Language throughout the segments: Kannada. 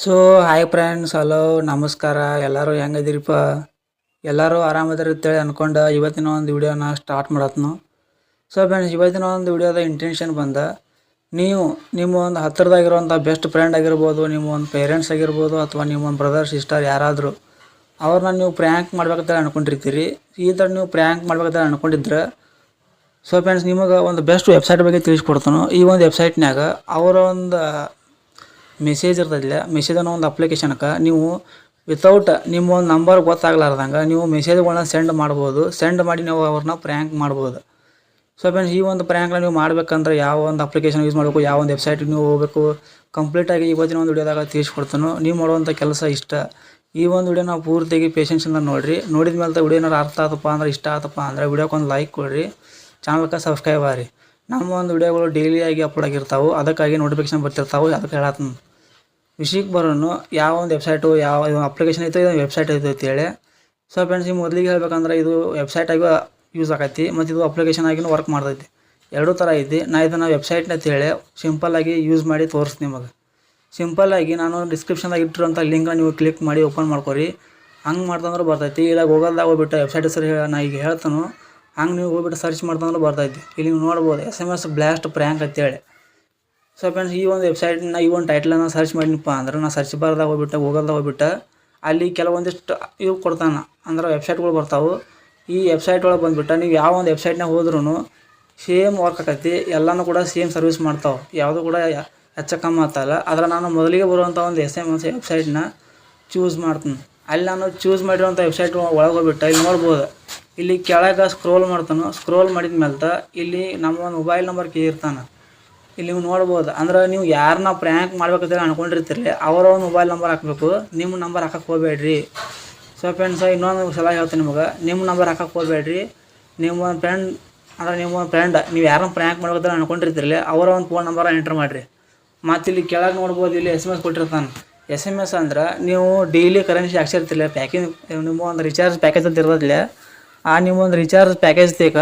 ಸೊ ಹಾಯ್ ಫ್ರೆಂಡ್ಸ್ ಹಲೋ ನಮಸ್ಕಾರ. ಎಲ್ಲರೂ ಹೆಂಗದಿರಿಪ್ಪ ಎಲ್ಲರೂ ಆರಾಮದಿರಿ ಅಂತೇಳಿ ಅನ್ಕೊಂಡ ಇವತ್ತಿನ ಒಂದು ವಿಡಿಯೋನ ಸ್ಟಾರ್ಟ್ ಮಾಡತ್ನು. ಸೊ ಫ್ರೆಂಡ್ಸ್ ಇವತ್ತಿನ ಒಂದು ವಿಡಿಯೋದ ಇಂಟೆನ್ಷನ್ ಬಂದ, ನೀವು ನಿಮ್ಮ ಒಂದು ಹತ್ತಿರದಾಗಿರುವಂಥ ಬೆಸ್ಟ್ ಫ್ರೆಂಡ್ ಆಗಿರ್ಬೋದು, ನಿಮ್ಮ ಒಂದು ಪೇರೆಂಟ್ಸ್ ಆಗಿರ್ಬೋದು, ಅಥವಾ ನಿಮ್ಮ ಒಂದು ಬ್ರದರ್ ಸಿಸ್ಟರ್ ಯಾರಾದರೂ ಅವ್ರನ್ನ ನೀವು ಪ್ರ್ಯಾಂಕ್ ಮಾಡ್ಬೇಕಂತ ಅಂದ್ಕೊಂಡಿರ್ತೀರಿ ಈ ಥರ ನೀವು ಪ್ರ್ಯಾಂಕ್ ಮಾಡ್ಬೇಕಂತ ಅಂದ್ಕೊಂಡಿದ್ರೆ ಸೊ ಫ್ರೆಂಡ್ಸ್ ನಿಮಗೆ ಒಂದು ಬೆಸ್ಟ್ ವೆಬ್ಸೈಟ್ ಬಗ್ಗೆ ತಿಳಿಸ್ಕೊಡ್ತಾನೋ. ಈ ಒಂದು ವೆಬ್ಸೈಟ್ನಾಗ ಅವರ ಒಂದು ಮೆಸೇಜ್ ಇರ್ತದಿಲ್ಲ ಮೆಸೇಜ್ ಅನ್ನೋ ಒಂದು ಅಪ್ಲಿಕೇಶನ್ಗೆ ನೀವು ವಿತೌಟ್ ನಿಮ್ಮ ಒಂದು ನಂಬರ್ ಗೊತ್ತಾಗ್ಲಾರ್ದಂಗೆ ನೀವು ಮೆಸೇಜ್ಗಳನ್ನ ಸೆಂಡ್ ಮಾಡ್ಬೋದು. ಸೆಂಡ್ ಮಾಡಿ ನೀವು ಅವ್ರನ್ನ ಪ್ರ್ಯಾಂಕ್ ಮಾಡ್ಬೋದು. ಸೊ ಫ್ರೆಂಡ್ಸ್ ಈ ಒಂದು ಪ್ರ್ಯಾಂಕ್ನ ನೀವು ಮಾಡಬೇಕಂದ್ರೆ ಯಾವ ಒಂದು ಅಪ್ಲಿಕೇಶನ್ ಯೂಸ್ ಮಾಡಬೇಕು, ಯಾವ ಒಂದು ವೆಬ್ಸೈಟಿಗೆ ನೀವು ಹೋಗಬೇಕು ಕಂಪ್ಲೀಟಾಗಿ ಇವತ್ತಿನ ಒಂದು ವಿಡಿಯೋದಾಗ ತಿಳಿಸ್ಕೊಡ್ತಾನು. ನೀವು ಮಾಡುವಂಥ ಕೆಲಸ ಇಷ್ಟ. ಈ ಒಂದು ವಿಡಿಯೋ ನಾವು ಪೂರ್ತಿಯಾಗಿ ಪೇಷನ್ಸಿಂದ ನೋಡಿರಿ. ನೋಡಿದ ಮೇಲೆ ವಿಡಿಯೋ ಏನಾರು ಅರ್ಥ ಆತಪ್ಪ ಅಂದ್ರೆ ಇಷ್ಟ ಆತಪ್ಪ ಅಂದ್ರೆ ವಿಡಿಯೋಕ್ಕೊಂದು ಲೈಕ್ ಕೊಡಿರಿ. ಚಾನಲ್ಗೆ ಸಬ್ಸ್ಕ್ರೈಬ್ ಆಗಿ ನಮ್ಮ ಒಂದು ವಿಡಿಯೋಗಳು ಡೈಲಿಯಾಗಿ ಅಪ್ಲೋಡ್ ಆಗಿರ್ತಾವೆ. ಅದಕ್ಕಾಗಿ ನೋಟಿಫಿಕೇಶನ್ ಬರ್ತಿರ್ತಾವೆ. ಅದಕ್ಕೆ ಹೇಳತ್ತೀನಿ ವಿಷಯಕ್ಕೆ ಬರೋನು ಯಾವ ಒಂದು ವೆಬ್ಸೈಟು ಯಾವ ಅಪ್ಲಿಕೇಶನ್ ಐತೆ, ಇದೊಂದು ವೆಬ್ಸೈಟ್ ಐತೆ ಅಂತೇಳಿ ಸೊ ಫ್ರೆಂಡ್ಸ್ ಈಗ ಮೊದಲಿಗೆ ಹೇಳ್ಬೇಕಂದ್ರೆ ಇದು ವೆಬ್ಸೈಟ್ ಆಗಿ ಯೂಸ್ ಆಗೈತಿ ಮತ್ತು ಇದು ಅಪ್ಲಿಕೇಶನ್ ಆಗಿನೂ ವರ್ಕ್ ಮಾಡ್ತೈತಿ. ಎರಡೂ ಥರ ಐತಿ. ನಾ ಇದನ್ನು ವೆಬ್ಸೈಟ್ನ ಅಂತೇಳಿ ಸಿಂಪಲ್ಲಾಗಿ ಯೂಸ್ ಮಾಡಿ ತೋರಿಸ್ತೀನಿ ನಿಮಗೆ. ಸಿಂಪಲ್ಲಾಗಿ ನಾನು ಡಿಸ್ಕ್ರಿಪ್ಷನ್ದಾಗ ಇಟ್ಟಿರೋಂಥ ಲಿಂಕ್ನ ನೀವು ಕ್ಲಿಕ್ ಮಾಡಿ ಓಪನ್ ಮಾಡ್ಕೊರಿ. ಹಂಗೆ ಮಾಡ್ತಂದ್ರೆ ಬರ್ತೈತಿ. ಇಲ್ಲ ಗೂಗಲ್ದಾಗ ಹೋಗ್ಬಿಟ್ಟು ವೆಬ್ಸೈಟ್ ಹೆಸರು ನಾ ಈಗ ಹೇಳ್ತಾನು. ಹಂಗೆ ನೀವು ಹೋಗ್ಬಿಟ್ಟು ಸರ್ಚ್ ಮಾಡ್ತಂದ್ರೆ ಬರ್ತೈತಿ. ಇಲ್ಲಿ ನೀವು ನೋಡ್ಬೋದು S M S blast prank ಅಂತೇಳಿ. ಸೊ ಫ್ರೆಂಡ್ಸ್ ಈ ಒಂದು ವೆಬ್ಸೈಟ್ನ ಈ ಒಂದು ಟೈಟ್ಲನ್ನ ಸರ್ಚ್ ಮಾಡಿನಪ್ಪ ಅಂದ್ರೆ ನಾ ಸರ್ಚ್ ಬಾರ್ದಾಗ ಹೋಗ್ಬಿಟ್ಟು ಗೂಗಲ್ದಾಗ ಹೋಗ್ಬಿಟ್ಟು, ಅಲ್ಲಿ ಕೆಲವೊಂದಿಷ್ಟು ಇವು ಕೊಡ್ತಾನೆ. ಅಂದ್ರೆ ವೆಬ್ಸೈಟ್ಗಳು ಬರ್ತಾವೆ. ಈ ವೆಬ್ಸೈಟ್ ಒಳಗೆ ಬಂದುಬಿಟ್ಟು ನೀವು ಯಾವ ಒಂದು ವೆಬ್ಸೈಟ್ನಾಗ ಹೋದ್ರೂ ಸೇಮ್ ವರ್ಕ್ ಆಕೈತಿ, ಎಲ್ಲನೂ ಕೂಡ ಸೇಮ್ ಸರ್ವಿಸ್ ಮಾಡ್ತಾವೆ. ಯಾವುದು ಕೂಡ ಹೆಚ್ಚು ಕಮ್ಮಿ ಆಗ್ತಾಯಿಲ್ಲ. ಆದರೆ ನಾನು ಮೊದಲಿಗೆ ಬರುವಂಥ ಒಂದು ಎಸ್ ಎಂ ಎಸ್ ವೆಬ್ಸೈಟ್ನ ಚೂಸ್ ಮಾಡ್ತೀನಿ. ಅಲ್ಲಿ ನಾನು ಚೂಸ್ ಮಾಡಿರುವಂಥ ವೆಬ್ಸೈಟ್ ಒಳಗೆ ಹೋಗ್ಬಿಟ್ಟು, ಇಲ್ಲಿ ನೋಡ್ಬೋದು. ಇಲ್ಲಿ ಕೆಳಗೆ ಸ್ಕ್ರೋಲ್ ಮಾಡ್ತಾನೆ. ಸ್ಕ್ರೋಲ್ ಮಾಡಿದ ಮೇಲೆ ಇಲ್ಲಿ ನಮ್ಮ ಒಂದು ಮೊಬೈಲ್ ನಂಬರ್ ಕೇಳಿರ್ತಾನೆ ಇಲ್ಲಿ ನೀವು ನೋಡ್ಬೋದು. ಅಂದ್ರೆ ನೀವು ಯಾರನ್ನ ಪ್ರ್ಯಾಂಕ್ ಮಾಡ್ಬೇಕಂತ ಅನ್ಕೊಂಡಿರ್ತೀರಿ. ಅವರ ಮೊಬೈಲ್ ನಂಬರ್ ಹಾಕಬೇಕು. ನಿಮ್ಮ ನಂಬರ್ ಹಾಕಕ್ಕೆ ಹೋಗಬೇಡ್ರಿ. ಸೊ ಫ್ರೆಂಡ್ಸ್ ಇನ್ನೊಂದು ಸಲ ಹೇಳ್ತೀನಿ ನಿಮಗೆ. ನಿಮ್ಮ ನಂಬರ್ ಹಾಕಕ್ಕೆ ಹೋಗಬೇಡ್ರಿ. ನಿಮ್ಮ ಒಂದು ಫ್ರೆಂಡ್ ಅಂದ್ರೆ ನಿಮ್ಮ ಒಂದು ಫ್ರೆಂಡ್ ನೀವು ಯಾರನ್ನ ಪ್ರ್ಯಾಂಕ್ ಮಾಡ್ಬೇಕಂತ ಅನ್ಕೊಂಡಿರ್ತೀರಲ್ಲ ಅವರ ಒಂದು ಫೋನ್ ನಂಬರ್ ಎಂಟ್ರ್ ಮಾಡಿರಿ. ಮತ್ತು ಇಲ್ಲಿ ಕೆಳಗೆ ನೋಡ್ಬೋದು, ಇಲ್ಲಿ ಎಸ್ ಎಂ ಎಸ್ ಕೊಟ್ಟಿರ್ತಾನೆ. ಎಸ್ ಎಂ ಎಸ್ ಅಂದ್ರೆ ನೀವು ಡೈಲಿ ಕರೆನ್ಸಿ ಹಾಕ್ಸಿರ್ತಿಲ್ಲ ಪ್ಯಾಕೇಜ್ ನಿಮ್ಮ ಒಂದು ರಿಚಾರ್ಜ್ ಪ್ಯಾಕೇಜ್ ಅಂತ ಇರೋದಿಲ್ಲ ಆ ನಿಮ್ಮ ಒಂದು ರಿಚಾರ್ಜ್ ಪ್ಯಾಕೇಜ್ ತೇಕ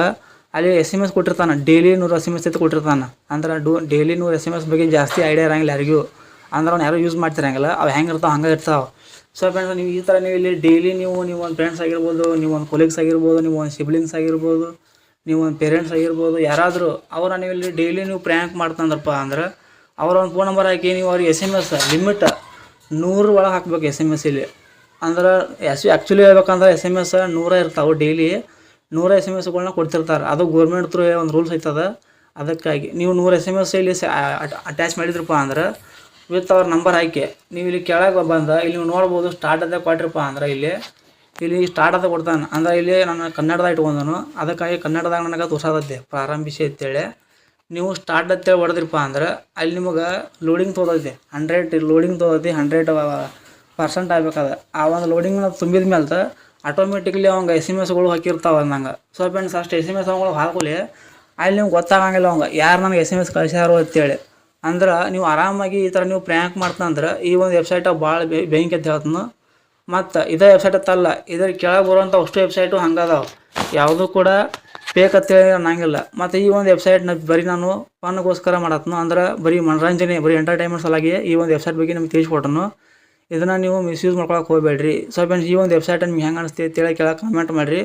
ಅಲ್ಲಿ ಎಸ್ ಎಂ ಎಸ್ ಕೊಟ್ಟಿರ್ತಾನೆ. ಡೈಲಿ ನೂರು ಎಸ್ ಎಂ ಎಸ್ ಅಂತ ಕೊಟ್ಟಿರ್ತಾನೆ. ಅಂದ್ರೆ ಡೂ ಡೈಲಿ ನೂರು ಎಸ್ ಎಂ ಎಸ್ ಬಗ್ಗೆ ಜಾಸ್ತಿ ಐಡಿಯಾ ಇರಂಗಿಲ್ಲ ಯಾರಿಗೂ. ಅಂದ್ರೆ ಅವ್ನು ಯಾರು ಯೂಸ್ ಮಾಡ್ತಿರಂಗಿಲ್ಲ. ಅವು ಹೆಂಗೆ ಇರ್ತಾವೆ, ಹಂಗೆ ಇರ್ತಾವೆ. ಸೊ ಫ್ರೆಂಡ್ಸ್ ನೀವು ಈ ಥರ ನೀವು ಇಲ್ಲಿ ಡೈಲಿ ನೀವು ನೀವು ಒಂದು ಫ್ರೆಂಡ್ಸ್ ಆಗಿರ್ಬೋದು, ನೀವು ಒಂದು ಕೊಲೀಗ್ಸ್ ಆಗಿರ್ಬೋದು, ನೀವು ಒಂದು ಸಿಬ್ಲಿಂಗ್ಸ್ ಆಗಿರ್ಬೋದು, ನೀವು ಒಂದು ಪೇರೆಂಟ್ಸ್ ಆಗಿರ್ಬೋದು, ಯಾರಾದರೂ ಅವರ ನೀವು ಇಲ್ಲಿ ಡೈಲಿ ನೀವು ಪ್ರ್ಯಾಂಕ್ ಮಾಡ್ತಂದ್ರಪ್ಪ ಅಂದ್ರೆ ಅವ್ರ ಒಂದು ಫೋನ್ ನಂಬರ್ ಹಾಕಿ ನೀವು ಅವ್ರಿಗೆ ಎಸ್ ಎಂ ಎಸ್ ಲಿಮಿಟ್ ನೂರು ಒಳಗೆ ಹಾಕ್ಬೇಕು ಎಸ್ ಎಂ ಎಸ್ ಇಲ್ಲಿ. ಅಂದ್ರೆ ಎಸ್ ಆ್ಯಕ್ಚುಲಿ ಹೇಳ್ಬೇಕಂದ್ರೆ ಎಸ್ ಎಂ ಎಸ್ ನೂರ ಇರ್ತಾವೆ ಡೈಲಿ ನೂರ ಎಸ್ ಎಂ ಎಸ್ಗಳನ್ನ ಕೊಡ್ತಿರ್ತಾರೆ. ಅದು ಗೌರ್ಮೆಂಟ್ ತ್ರೂ ಒಂದು ರೂಲ್ಸ್ ಐತದ. ಅದಕ್ಕಾಗಿ ನೀವು ನೂರು ಎಸ್ ಎಂ ಎಸ್ ಇಲ್ಲಿ ಅಟ್ಯಾಚ್ ಮಾಡಿದ್ರಪ್ಪ ಅಂದ್ರೆ ವಿತ್ ಅವ್ರ ನಂಬರ್ ಹಾಕಿ, ನೀವು ಇಲ್ಲಿ ಕೆಳಗೆ ಬಂದ, ಇಲ್ಲಿ ನೀವು ನೋಡ್ಬೋದು ಸ್ಟಾರ್ಟ್ ಅಂತ ಕೊಟ್ರಪ್ಪ ಅಂದ್ರೆ ಇಲ್ಲಿ ಇಲ್ಲಿ ಸ್ಟಾರ್ಟ್ ಅದ ಕೊಡ್ತಾನೆ. ಅಂದ್ರೆ ಇಲ್ಲಿ ನಾನು ಕನ್ನಡದಾಗ ಇಟ್ಕೊಂಡನು. ಅದಕ್ಕಾಗಿ ಕನ್ನಡದಾಗ ನನಗೆ ತೋರ್ಸತೈತೆ ಪ್ರಾರಂಭಿಸಿ ಅಂತೇಳಿ. ನೀವು ಸ್ಟಾರ್ಟ್ ಅಂತೇಳಿ ಹೊಡೆದ್ರಪ್ಪ ಅಂದ್ರೆ ಅಲ್ಲಿ ನಿಮಗೆ ಲೋಡಿಂಗ್ ತೊಗೊತೈತಿ ಹಂಡ್ರೆಡ್ ಲೋಡಿಂಗ್ ತೋದೈತಿ. ಹಂಡ್ರೆಡ್ ಪರ್ಸೆಂಟ್ ಆಗ್ಬೇಕಾದ. ಆ ಒಂದು ಲೋಡಿಂಗ್ ತುಂಬಿದ ಮೇಲೆ ಆಟೋಮೆಟಿಕ್ಲಿ ಅವಂಗೆ ಎಸ್ ಎಂ ಎಸ್ಗಳು ಹಾಕಿರ್ತಾವೆ ಅಂದಂಗೆ. ಸೊ ಫ್ರೆಂಡ್ಸ್ ಅಷ್ಟು ಎಸ್ ಎಂ ಎಸ್ ಅವುಗಳು ಹಾಕೊಳ್ಳಿ ಅಲ್ಲಿ ನಿಮ್ಗೆ ಗೊತ್ತಾಗಂಗಿಲ್ಲ ಅವಂಗೆ. ಯಾರು ನನಗೆ ಎಸ್ ಎಂ ಎಸ್ ಕಳಿಸ್ಯಾರೋ ಅಂತೇಳಿ. ಅಂದ್ರೆ ನೀವು ಆರಾಮಾಗಿ ಈ ಥರ ನೀವು ಪ್ರ್ಯಾಂಕ್ ಮಾಡ್ತಂದ್ರೆ ಈ ಒಂದು ವೆಬ್ಸೈಟಾಗ ಭಾಳ ಬೆಂಕಿ ಅಂತ ಹೇಳ್ತಾನು ಮತ್ತು ಇದೇ ವೆಬ್ಸೈಟ್ ಅತ್ತಲ್ಲ ಇದ್ರ ಕೆಳಗೆ ಬರುವಂಥ ಅಷ್ಟು ವೆಬ್ಸೈಟು ಹಂಗದಾವೆ ಯಾವುದೂ ಕೂಡ ಫೇಕ್ ಅಂತೇಳಿ ಅನ್ನಂಗಿಲ್ಲ. ಮತ್ತು ಈ ಒಂದು ವೆಬ್ಸೈಟ್ನ ಬರೀ ನಾನು ಫನ್ಗೋಸ್ಕರ ಮಾಡತ್ನು. ಅಂದ್ರೆ ಬರೀ ಮನರಂಜನೆ, ಬರೀ ಎಂಟರ್ಟೈನ್ಮೆಂಟ್ ಸಲಾಗಿ ಈ ಒಂದು ವೆಬ್ಸೈಟ್ ಬಗ್ಗೆ ನಿಮ್ಗೆ ತಿಳಿಸ್ಕೊಟ್ಟನು ಇದನ್ನು ನೀವು ಮಿಸ್ಯೂಸ್ ಮಾಡ್ಕೊಳಕ್ಕೆ ಹೋಗಬೇಡ್ರಿ. ಸೊ ಫ್ರೆಂಡ್ಸ್ ಈ ಒಂದು ವೆಬ್ಸೈಟ್ ನಿಮ್ಗೆ ಹೆಂಗೆ ಅನಿಸ್ತೀವಿ ತಿಳಿಯ ಕೆಳಗೆ ಕಮೆಂಟ್ ಮಾಡಿರಿ.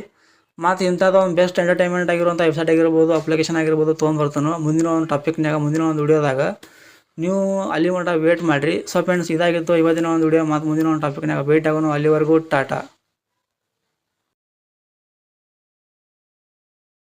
ಮತ್ತು ಇಂಥದ್ದು ಒಂದು ಬೆಸ್ಟ್ ಎಂಟರ್ಟೈನ್ಮೆಂಟ್ ಆಗಿರುವಂಥ ವೆಬ್ಸೈಟ್ ಆಗಿರ್ಬೋದು ಅಪ್ಲಿಕೇಶನ್ ಆಗಿರ್ಬೋದು ತೊಗೊಂಡ್ಬರ್ತಾನು ಮುಂದಿನ ಒಂದು ಟಾಪಿಕ್ನಾಗ ಮುಂದಿನ ಒಂದು ವಿಡಿಯೋದಾಗ ನೀವು ಅಲ್ಲಿ ಮಟ್ಟ ವೇಟ್ ಮಾಡಿರಿ. ಸೊ ಫ್ರೆಂಡ್ಸ್ ಇದಾಗಿತ್ತು, ಇವತ್ತಿನ ಒಂದು ವಿಡಿಯೋ ಮತ್ತು ಮುಂದಿನ ಒಂದು ಟಾಪಿಕ್ನಾಗ ವೇಟ್ ಆಗೋನು. ಅಲ್ಲಿವರೆಗೂ ಟಾಟಾ.